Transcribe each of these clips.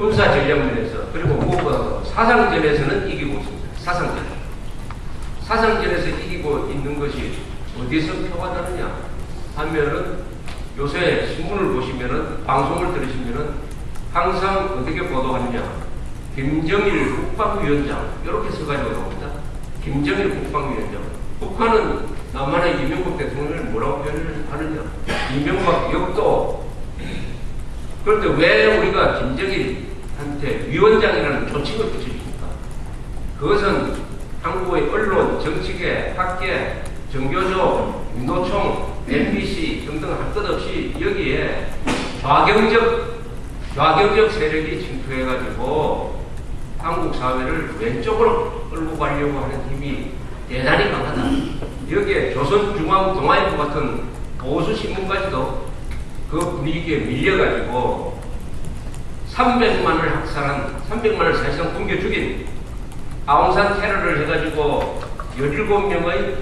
군사 전략면에서 그리고 무엇보다도 사상전에서는 이기고 있습니다. 사상전. 사상전에서 이기고 있는 것이 어디서 표가 다르냐 하면은 요새 신문을 보시면은 방송을 들으시면은 항상 어떻게 보도하느냐 김정일 국방위원장 이렇게 써가지고 나옵니다. 김정일 국방위원장 북한은 남한의 이명박 대통령을 뭐라고 표현을 하느냐 이명박 역도 그런데 왜 우리가 김정일 한테 위원장이라는 조칭을 붙여줍니까? 그것은 한국의 언론, 정치계, 학계, 정교조, 운동총, MBC 등등 할 것 없이 여기에 좌경적, 좌경적 세력이 침투해가지고 한국 사회를 왼쪽으로 끌고 가려고 하는 힘이 대단히 강하다. 여기에 조선중앙동아일보 같은 보수 신문까지도 그 분위기에 밀려가지고 300만을 학살한, 300만을 사실상 굶겨 죽인 아웅산 테러를 해가지고 17명의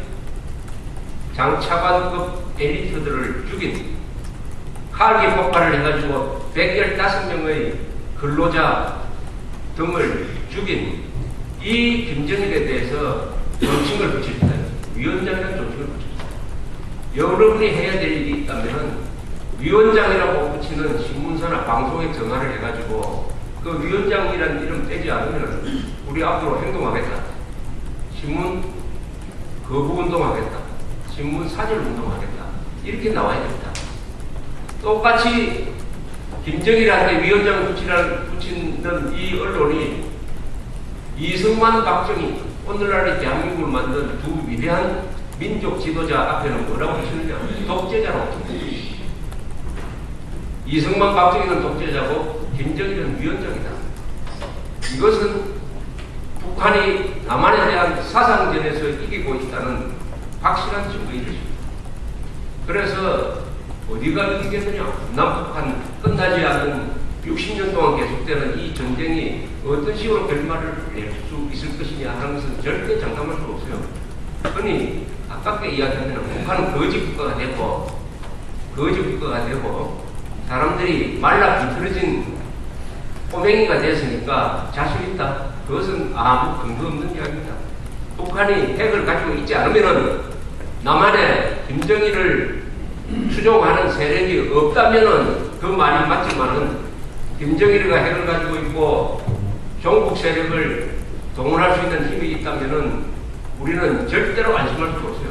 장차관급 엘리트들을 죽인 칼기 폭발을 해가지고 115명의 근로자 등을 죽인 이 김정일에 대해서 존칭을 붙입니다. 위원장이라는 존칭을 붙입니다. 여러분이 해야 될 일이 있다면 위원장이라고 붙이는 신문사나 방송에 전화를 해가지고 그 위원장이라는 이름 떼지 않으면 우리 앞으로 행동하겠다. 신문 거부 운동하겠다. 신문 사절 운동하겠다. 이렇게 나와야 됩니다. 똑같이 김정일한테 위원장 붙이라는, 붙이는 이 언론이 이승만 박정희 오늘날의 대한민국을 만든 두 위대한 민족 지도자 앞에는 뭐라고 붙이느냐 독재자라고 붙입니다. 이승만 박정희는 독재자고 김정일은 위원장이다. 이것은 북한이 남한에 대한 사상전에서 이기고 있다는 확실한 증거인 것입니다. 그래서 어디가 이기겠느냐? 남북한 끝나지 않은 60년 동안 계속되는 이 전쟁이 어떤 식으로 결말을 낼 수 있을 것이냐 하는 것은 절대 장담할 수 없어요. 흔히 아깝게 이야기하면 북한은 거지 국가가 되고 거지 국가가 되고 사람들이 말라 비틀어진 꼬맹이가 됐으니까 자신 있다. 그것은 아무 근거 없는 이야기입니다. 북한이 핵을 가지고 있지 않으면은 남한에 김정일을 추종하는 세력이 없다면은 그 말이 맞지만은 김정일이가 핵을 가지고 있고 종북 세력을 동원할 수 있는 힘이 있다면은 우리는 절대로 안심할 수 없어요.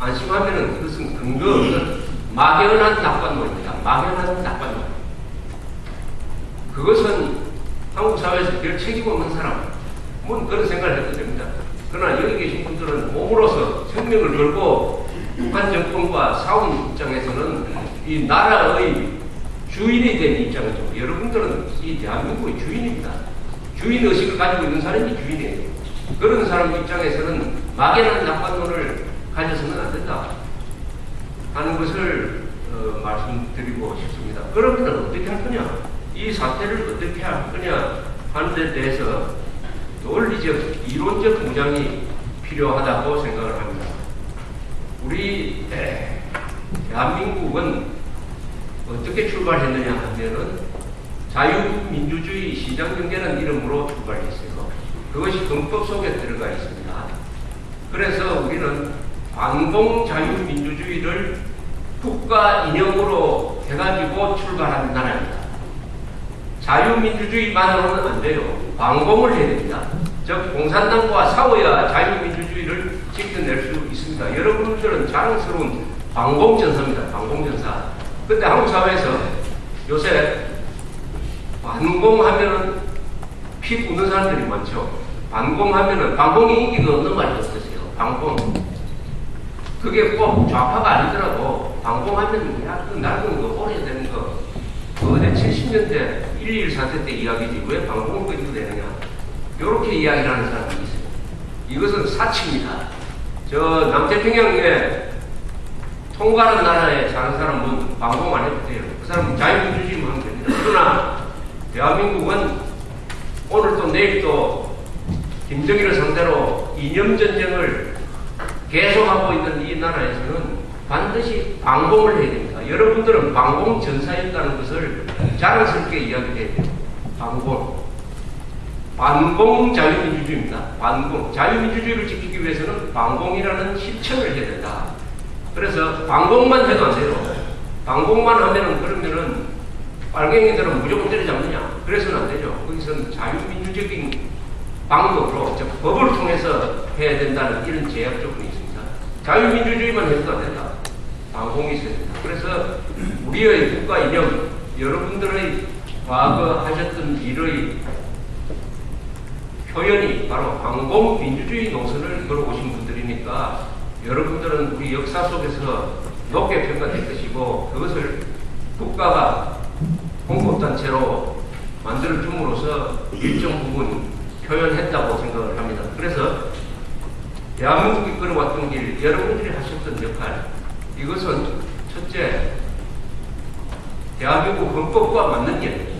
안심하면은 그것은 근거 없는 막연한 낙관론입니다. 막연한 낙관론. 그것은 한국 사회에서 별 책임 없는 사람, 뭐 그런 생각을 해도 됩니다. 그러나 여기 계신 분들은 몸으로서 생명을 걸고 북한 정권과 싸운 입장에서는 이 나라의 주인이 된 입장이죠. 여러분들은 이 대한민국의 주인입니다. 주인 의식을 가지고 있는 사람이 주인이에요. 그런 사람 입장에서는 막연한 낙관론을 가져서는 안 된다 하는 것을 어, 말씀드리고 싶습니다. 그러면 어떻게 할 거냐? 이 사태를 어떻게 할 거냐 하는 데 대해서 논리적, 이론적 무장이 필요하다고 생각을 합니다. 우리 대- 대한민국은 어떻게 출발했느냐 하면은 자유민주주의 시장경제라는 이름으로 출발했어요. 그것이 헌법 속에 들어가 있습니다. 그래서 우리는 반공자유민주주의를 국가 인형으로 해가지고 출발한 나라입니다. 자유민주주의만으로는 안 돼요. 반공을 해야 됩니다. 즉 공산당과 싸워야 자유민주주의를 지켜낼 수 있습니다. 여러분들은 자랑스러운 반공전사입니다. 반공전사. 근데 한국 사회에서 요새 반공하면은 피 묻는 사람들이 많죠. 반공하면은 반공이 인기가 없는 말이 없으세요. 반공. 그게 꼭 좌파가 아니더라도 반공하면 야, 그 낡은 거, 오래된 거, 그 어제 70년대 1.1 사태 때 이야기지 왜 방공을 가지고 되느냐 이렇게 이야기를 하는 사람이 있어요. 이것은 사치입니다. 저 남태평양에 통과하는 나라에 사는 사람은 방공 안 해도 돼요. 그 사람은 자유민주주의만 하면 됩니다. 그러나 대한민국은 오늘도 내일도 김정일을 상대로 이념전쟁을 계속하고 있는 이 나라에서는 반드시 방공을 해야 됩니다. 여러분들은 방공 전사였다는 것을 자랑스럽게 이야기해야 돼요. 반공. 반공 자유민주주의입니다. 반공. 자유민주주의를 지키기 위해서는 반공이라는 실천을 해야 된다. 그래서 반공만 해도 안 돼요. 반공만 하면은 그러면은 빨갱이들은 무조건 때려잡느냐? 그래서는 안 되죠. 거기서는 자유민주적인 방법으로 즉 법을 통해서 해야 된다는 이런 제약 조건이 있습니다. 자유민주주의만 해도 안 된다. 방공이 된다. 그래서 우리의 국가 이념, 여러분들의 과거 하셨던 일의 표현이 바로 방공 민주주의 노선을 이끌어오신 분들이니까 여러분들은 우리 역사 속에서 높게 평가될 것이고 그것을 국가가 홍보단체로 만들어줌으로써 일정 부분 표현했다고 생각을 합니다. 그래서 대한민국이 끌어왔던 길, 여러분들이 하셨던 역할, 이것은 첫째, 대한민국 헌법과 맞는 일.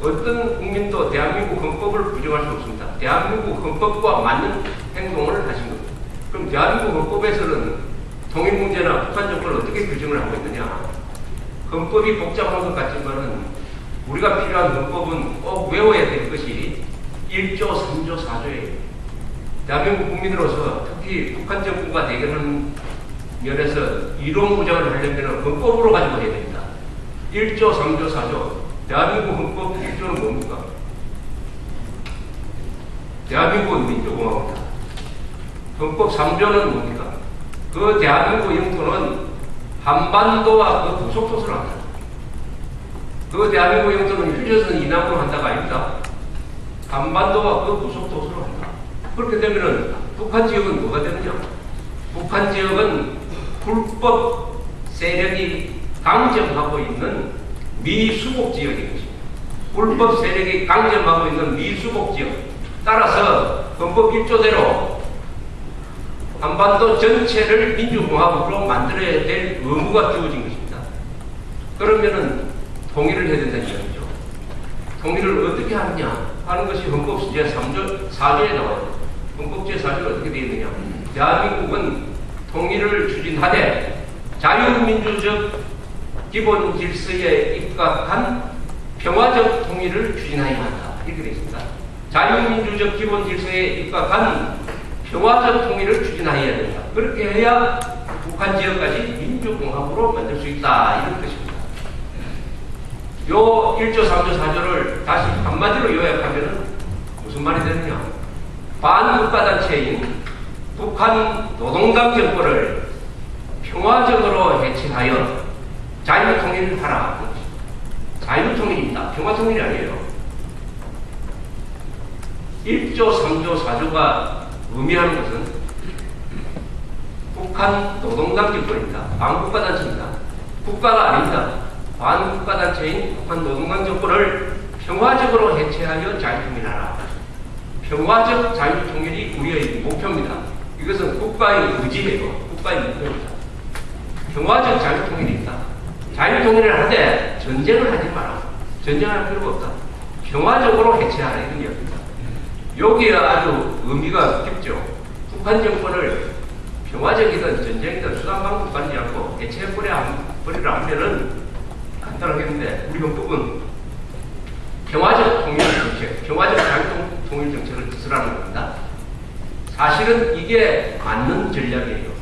어떤 국민도 대한민국 헌법을 부정할 수 없습니다. 대한민국 헌법과 맞는 행동을 하신 겁니다. 그럼 대한민국 헌법에서는 통일 문제나 북한 정권을 어떻게 규정을 하고 있느냐? 헌법이 복잡한 것 같지만은 우리가 필요한 헌법은 꼭 외워야 될 것이 1조, 3조, 4조예요. 대한민국 국민으로서 특히 북한 정권과 대결하는 면에서 이론 무장을 하려면 헌법으로 가지고 해야 됩니다. 1조, 3조, 4조. 대한민국 헌법 1조는 뭡니까? 대한민국은 민주공화국이다. 헌법 3조는 뭡니까? 그 대한민국 영토는 한반도와 그 부속도서를 한다. 그 대한민국 영토는 휴전선 이남으로 한다가 아닙니다. 한반도와 그 부속도서를 한다. 그렇게 되면은 북한 지역은 뭐가 되느냐? 북한 지역은 불법 세력이 강점하고 있는 미수복 지역인 것입니다. 불법 세력이 강점하고 있는 미수복 지역. 따라서 헌법 1조대로 한반도 전체를 민주공화국으로 만들어야 될 의무가 주어진 것입니다. 그러면은 통일을 해야 된다는 이야기죠. 통일을 어떻게 하느냐 하는 것이 헌법 제3조 4조에 나와요. 헌법 제4조가 어떻게 되어 있느냐. 대한민국은 통일을 추진하되 자유민주적 기본 질서에 입각한 평화적 통일을 추진하여야 한다. 이렇게 되어 있습니다. 자유민주적 기본 질서에 입각한 평화적 통일을 추진하여야 된다. 그렇게 해야 북한 지역까지 민주공화국으로 만들 수 있다. 이런 것입니다. 요 1조, 3조, 4조를 다시 한마디로 요약하면 무슨 말이 되느냐. 반국가단체인 북한 노동당 정권을 평화적으로 해체하여 자유통일을 하라. 자유통일입니다. 평화통일이 아니에요. 1조, 3조, 4조가 의미하는 것은 북한 노동당 정권입니다. 반국가단체입니다. 국가가 아닙니다. 반국가단체인 북한 노동당 정권을 평화적으로 해체하여 자유통일하라. 평화적 자유통일이 우리의 목표입니다. 이것은 국가의 의지예요. 국가의 목표입니다. 평화적 자유통일입니다. 자유통일을 하되 전쟁을 하지 마라. 전쟁할 필요가 없다. 평화적으로 해체하라 이런 이야기입니다. 여기에 아주 의미가 깊죠. 북한 정권을 평화적이든 전쟁이든 수단 방법 가리지 않고 해체해버려 버리라 하면은 간단하겠는데 우리 헌법은 평화적 통일 정책, 평화적 자유 통일 정책을 뜻으라는 겁니다. 사실은 이게 맞는 전략이에요.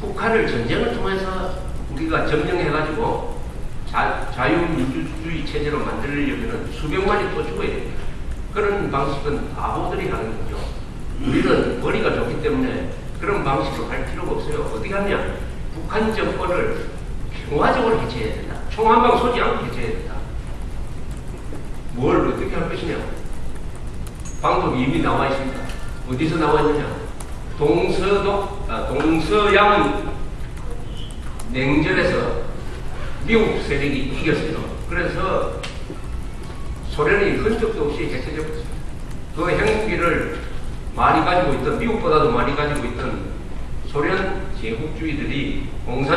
북한을 전쟁을 통해서 우리가 점령해가지고 자, 자유민주주의 체제로 만들려면 수백만이 또 죽어야 됩니다. 그런 방식은 바보들이 하는 거죠. 우리는 머리가 좋기 때문에 그런 방식으로 할 필요가 없어요. 어떻게 하냐? 북한 정권을 평화적으로 해체해야 된다. 총 한 방 쏘지 않고 해체해야 된다. 뭘 어떻게 할 것이냐? 방법이 이미 나와 있습니다. 어디서 나와 있느냐? 동서독, 아, 동서양 냉전에서 미국 세력이 이겼어요. 그래서 소련이 흔적도 없이 해체되고 있습니다. 그 핵무기를 많이 가지고 있던, 미국보다도 많이 가지고 있던 소련 제국주의들이 공산